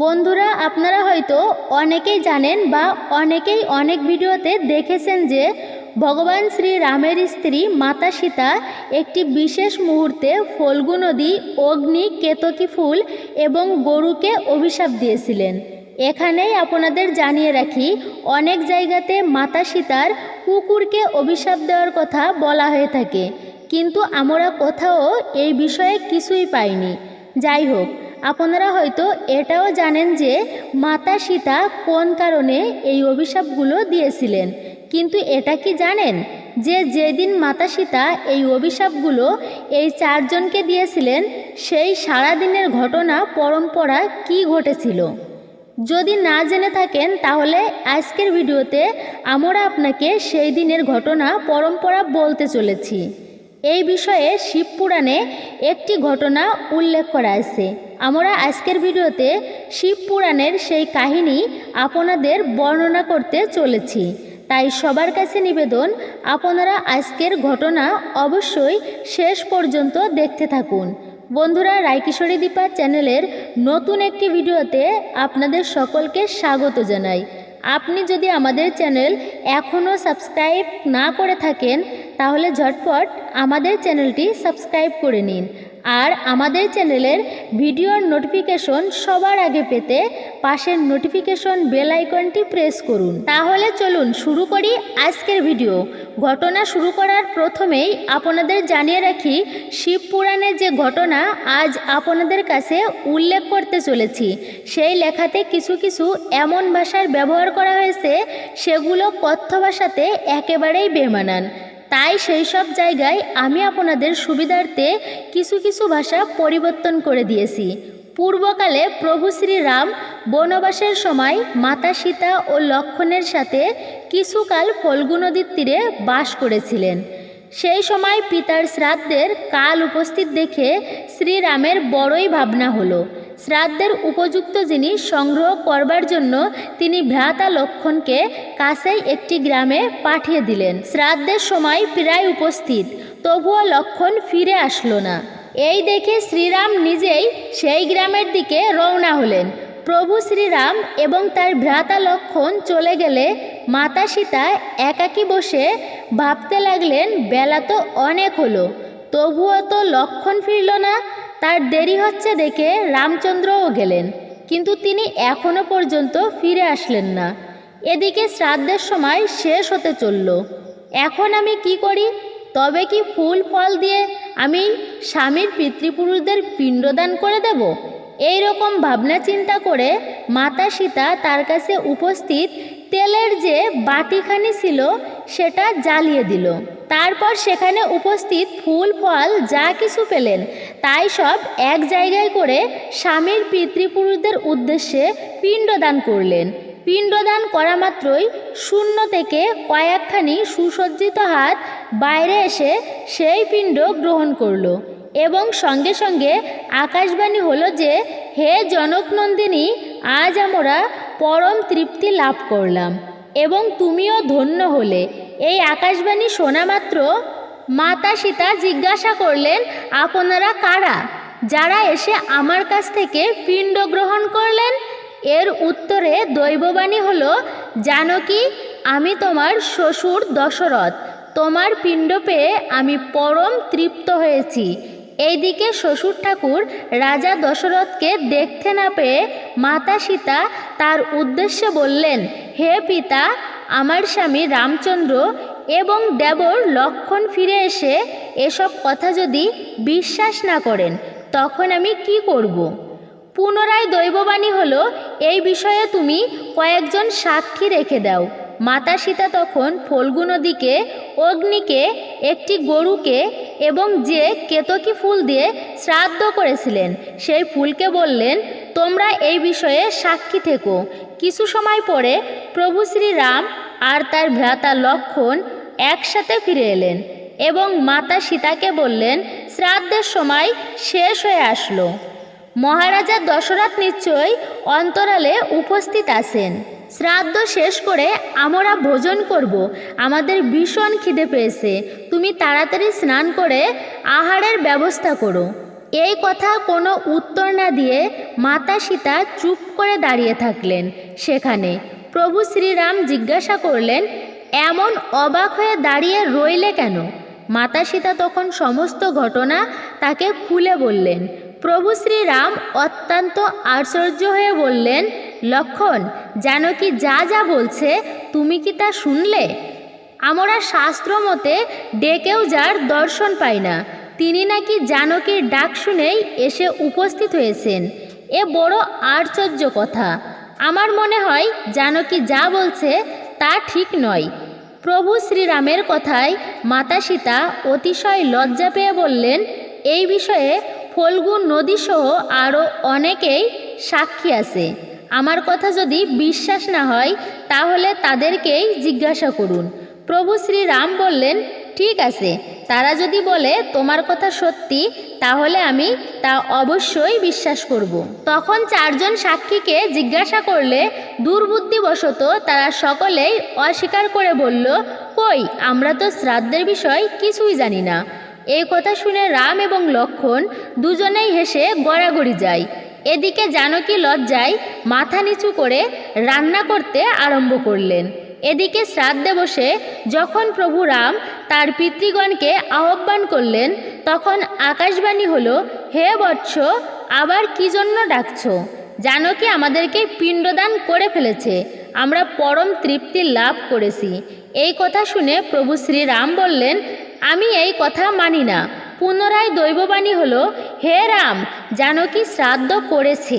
বন্ধুরা, আপনারা হয়তো অনেকেই জানেন বা অনেকেই অনেক ভিডিওতে দেখেছেন যে ভগবান শ্রী রামের স্ত্রী মাতা সীতা একটি বিশেষ মুহূর্তে ফল্গু নদী, অগ্নি, কেতকী ফুল এবং গরুকে অভিশাপ দিয়েছিলেন। এখানেই আপনাদের জানিয়ে রাখি, অনেক জায়গাতে মাতা সীতার কুকুরকে অভিশাপ দেওয়ার কথা বলা হয়ে থাকে। কিন্তু আমরা কোথাও এই বিষয়ে কিছুই পাইনি। যাই হোক আপনারা হয়তো এটাও জানেন যে মাতা সীতা কোন কারণে এই অভিশাপগুলো দিয়েছিলেন। কিন্তু এটা কি জানেন? যে যেদিন মাতা সীতা এই অভিশাপগুলো এই চারজনকে দিয়েছিলেন, সেই সারাদিনের ঘটনা পরম্পরা কি ঘটেছিল? যদি না জেনে থাকেন, তাহলে আজকের ভিডিওতে আমরা আপনাকে সেই দিনের ঘটনা পরম্পরা বলতে চলেছি। এই বিষয়ে শিবপুরাণে একটি ঘটনা উল্লেখ করা আছে। আমরা আজকের ভিডিওতে শিবপুরাণের সেই কাহিনী আপনাদের বর্ণনা করতে চলেছি। তাই সবার কাছে নিবেদন, আপনারা আজকের ঘটনা অবশ্যই শেষ পর্যন্ত দেখতে থাকুন। বন্ধুরা, রায়কিশোরী দীপা চ্যানেলের নতুন একটি ভিডিওতে আপনাদের সকলকে স্বাগত জানাই। আপনি যদি আমাদের চ্যানেল এখনও সাবস্ক্রাইব না করে থাকেন, তাহলে ঝটপট আমাদের চ্যানেলটি সাবস্ক্রাইব করে নিন। আর আমাদের চ্যানেলের ভিডিওর নোটিফিকেশন সবার আগে পেতে পাশের নোটিফিকেশন বেল আইকনটি প্রেস করুন। তাহলে চলুন শুরু করি আজকের ভিডিও। ঘটনা শুরু করার প্রথমেই আপনাদের জানিয়ে রাখি শিবপুরাণের যে ঘটনা আজ আপনাদের কাছে উল্লেখ করতে চলেছি। সেই লেখাতে কিছু কিছু এমন ভাষার ব্যবহার করা হয়েছে, সেগুলো কথ্য ভাষাতে একেবারেই বেমানান। তাই সেই সব জায়গায় আমি আপনাদের সুবিধার্থে কিছু কিছু ভাষা পরিবর্তন করে দিয়েছি। পূর্বকালে প্রভু শ্রীরাম বনবাসের সময় মাতা সীতা ও লক্ষণের সাথে কিছুকাল ফল্গু নদীর তীরে বাস করেছিলেন। সেই সময় পিতার শ্রাদ্ধের কাল উপস্থিত দেখে শ্রীরামের বড়ই ভাবনা হলো। শ্রাদ্ধের উপযুক্ত জিনিস সংগ্রহ করবার জন্য তিনি ভ্রাতা লক্ষণকে কাছেই একটি গ্রামে পাঠিয়ে দিলেন। শ্রাদ্ধের সময় প্রায় উপস্থিত, তবুও লক্ষণ ফিরে আসলো না। এই দেখে শ্রীরাম নিজেই সেই গ্রামের দিকে রওনা হলেন। প্রভু শ্রীরাম এবং তার ভ্রাতা লক্ষণ চলে গেলে মাতা সীতা একাকী বসে ভাবতে লাগলেন, বেলা তো অনেক হলো, তবুও তো লক্ষণ ফিরল না। তার দেরি হচ্ছে দেখে রামচন্দ্রও গেলেন, কিন্তু তিনি এখনও পর্যন্ত ফিরে আসলেন না। এদিকে শ্রাদ্ধের সময় শেষ হতে চলল। এখন আমি কি করি? তবে কি ফুল ফল দিয়ে আমি স্বামীর পিতৃপুরুষদের পিণ্ডদান করে দেব? এই রকম ভাবনা চিন্তা করে মাতা সীতা তার কাছে উপস্থিত তেলের যে বাটিখানি ছিল সেটা জ্বালিয়ে দিল। তারপর সেখানে উপস্থিত ফুল ফল যা কিছু পেলেন তাই সব এক জায়গায় করে স্বামীর পিতৃপুরুষদের উদ্দেশ্যে পিণ্ডদান করলেন। পিণ্ডদান করা মাত্রই শূন্য থেকে কয়েকখানি সুসজ্জিত হাত বাইরে এসে সেই পিণ্ড গ্রহণ করল এবং সঙ্গে সঙ্গে আকাশবাণী হলো যে, হে জনকনন্দিনী আজ আমরা পরম তৃপ্তি লাভ করলাম এবং তুমিও ধন্য হলে। এই আকাশবাণী শোনা মাত্র মাতা সীতা জিজ্ঞাসা করলেন, আপনারা কারা? যারা এসে আমার কাছ থেকে পিণ্ড গ্রহণ করলেন? এর উত্তরে দৈববাণী হলো জানকী আমি তোমার শ্বশুর দশরথ। তোমার পিণ্ড পেয়ে আমি পরম তৃপ্ত হয়েছি। এইদিকে শ্বশুর ঠাকুর রাজা দশরথকে দেখতে না পেয়ে মাতা সীতা তার উদ্দেশ্যে বললেন, হে পিতা, আমার স্বামী রামচন্দ্র এবং দেবর লক্ষণ ফিরে এসে এসব কথা যদি বিশ্বাস না করেন, তখন আমি কি করব। পুনরায় দৈববাণী হলো, এই বিষয়ে তুমি কয়েকজন সাক্ষী রেখে দাও মাতা সীতা তখন ফল্গু নদীকে অগ্নিকে, একটি গরুকে এবং যে কেতকী ফুল দিয়ে শ্রাদ্ধ করেছিলেন, সেই ফুলকে বললেন, তোমরা এই বিষয়ে সাক্ষী থেকো কিছু সময় পরে প্রভু শ্রীরাম আর তার ভ্রাতা লক্ষণ একসাথে ফিরে এলেন এবং মাতা সীতাকে বললেন, শ্রাদ্ধের সময় শেষ হয়ে আসলো। মহারাজা দশরথ নিশ্চয় অন্তরালে উপস্থিত আছেন। শ্রাদ্ধ শেষ করে আমরা ভোজন করব। আমাদের ভীষণ খিদে পেয়েছে। তুমি তাড়াতাড়ি স্নান করে আহারের ব্যবস্থা করো। এই কথা কোনো উত্তর না দিয়ে মাতা সীতা চুপ করে দাঁড়িয়ে থাকলেন সেখানে। প্রভু শ্রীরাম জিজ্ঞাসা করলেন এমন অবাক হয়ে দাঁড়িয়ে রইলে কেন? মাতা সীতা তখন সমস্ত ঘটনা তাকে খুলে বললেন। প্রভু শ্রীরাম অত্যন্ত আশ্চর্য হয়ে বললেন, লক্ষণ জানকী যা যা বলছে, তুমি কি তা শুনলে? আমরা শাস্ত্র মতে ডেকেও যার দর্শন পাই না। তিনি নাকি জানকীর ডাক শুনেই এসে উপস্থিত হয়েছেন। এ বড় আশ্চর্য কথা। আমার মনে হয় জানকী যা বলছে তা ঠিক নয়। প্রভু শ্রীরামের কথায় মাতা সীতা অতিশয় লজ্জা পেয়ে বললেন, এই বিষয়ে ফল্গুন নদীসহ আরও অনেকেই সাক্ষী আছে। আমার কথা যদি বিশ্বাস না হয়, তাহলে তাদেরকেই জিজ্ঞাসা করুন। প্রভু শ্রীরাম বললেন ঠিক আছে। তারা যদি বলে, তোমার কথা সত্যি, তাহলে আমি তা অবশ্যই বিশ্বাস করব। তখন চারজন সাক্ষীকে জিজ্ঞাসা করলে দুর্বুদ্ধিবশত তারা সকলেই অস্বীকার করে বলল, কই, আমরা তো শ্রাদ্ধের বিষয় কিছুই জানি না। এই কথা শুনে রাম এবং লক্ষণ দুজনেই হেসে গড়াগড়ি যায়। এদিকে জানকী লজ্জায় মাথা নিচু করে রান্না করতে আরম্ভ করলেন। এদিকে শ্রাদ্ধে বসে যখন প্রভু রাম তার পিতৃগণকে আহ্বান করলেন, তখন আকাশবাণী হল, হে বৎস, আবার কি জন্য ডাকছ? জানো কি আমাদেরকে পিণ্ডদান করে ফেলেছে। আমরা পরম তৃপ্তি লাভ করেছি। এই কথা শুনে প্রভু শ্রীরাম বললেন, আমি এই কথা মানি না। পুনরায় দৈববাণী হল, হে রাম জানকী শ্রাদ্ধ করেছে?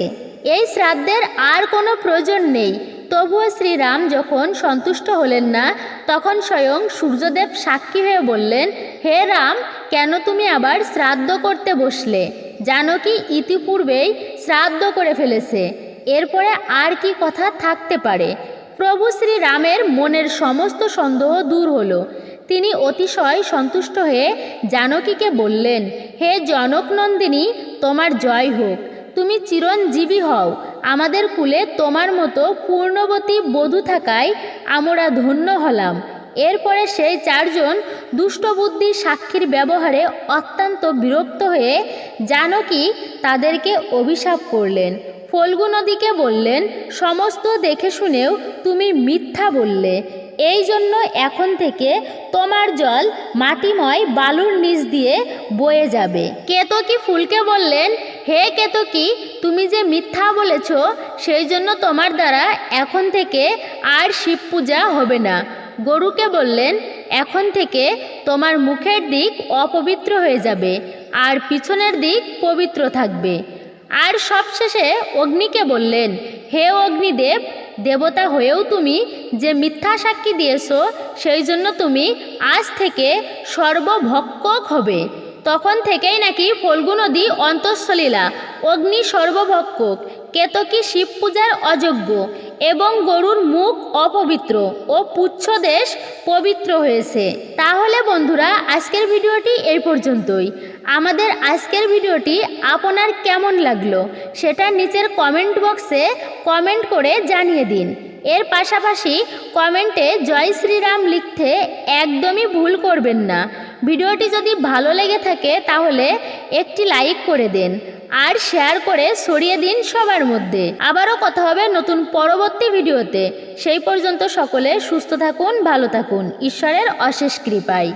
এই শ্রাদ্ধের আর কোনো প্রয়োজন নেই। তবুও শ্রীরাম যখন সন্তুষ্ট হলেন না, তখন স্বয়ং সূর্যদেব সাক্ষী হয়ে বললেন, হে রাম, কেন তুমি আবার শ্রাদ্ধ করতে বসলে? জানো কি ইতিপূর্বেই শ্রাদ্ধ করে ফেলেছে। এরপরে আর কি কথা থাকতে পারে? প্রভু শ্রীরামের মনের সমস্ত সন্দেহ দূর হলো। তিনি অতিশয় সন্তুষ্ট হয়ে জানকীকে বললেন, হে জনকনন্দিনী, তোমার জয় হোক। তুমি চিরঞ্জীবী হও। আমাদের কুলে তোমার মতো পূর্ণবতী বধূ থাকায় আমরা ধন্য হলাম। এরপরে সেই চারজন দুষ্টবুদ্ধি সাক্ষীর ব্যবহারে অত্যন্ত বিরক্ত হয়ে জানকী তাদেরকে অভিশাপ করলেন। ফল্গু নদীকে বললেন, সমস্ত দেখে শুনেও তুমি মিথ্যা বললে। এই জন্য এখন থেকে তোমার জল মাটিময় বালুর নিচ দিয়ে বয়ে যাবে। কেতকী ফুলকে বললেন, হে কেতকী, তুমি যে মিথ্যা বলেছ সেই জন্য তোমার দ্বারা এখন থেকে আর শিব পূজা হবে না। গরুকে বললেন, এখন থেকে তোমার মুখের দিক অপবিত্র হয়ে যাবে, আর পিছনের দিক পবিত্র থাকবে। আর সবশেষে অগ্নিকে বললেন, হে অগ্নিদেব দেবতা হয়েও তুমি যে মিথ্যা সাক্ষী দিয়েছ, সেই জন্য তুমি আজ থেকে সর্বভক্ষক হবে। তখন থেকেই নাকি ফল্গু নদী অন্তঃসলীলা অগ্নি সর্বভক্ষক, কেতকী শিব পূজার অযোগ্য এবং গরুর মুখ অপবিত্র ও পুচ্ছদেশ পবিত্র হয়েছে। তাহলে বন্ধুরা, আজকের ভিডিওটি এই পর্যন্তই। আমাদের আজকের ভিডিওটি আপনার কেমন লাগল সেটা নিচের কমেন্ট বক্সে কমেন্ট করে জানিয়ে দিন। এর পাশাপাশি কমেন্টে জয় শ্রীরাম লিখতে একদমই ভুল করবেন না। ভিডিওটি যদি ভালো লেগে থাকে তাহলে একটি লাইক করে দেন আর শেয়ার করে ছড়িয়ে দিন সবার মধ্যে। আবারও কথা হবে নতুন পরবর্তী ভিডিওতে। সেই পর্যন্ত সকলে সুস্থ থাকুন, ভালো থাকুন। ঈশ্বরের অশেষ কৃপায়।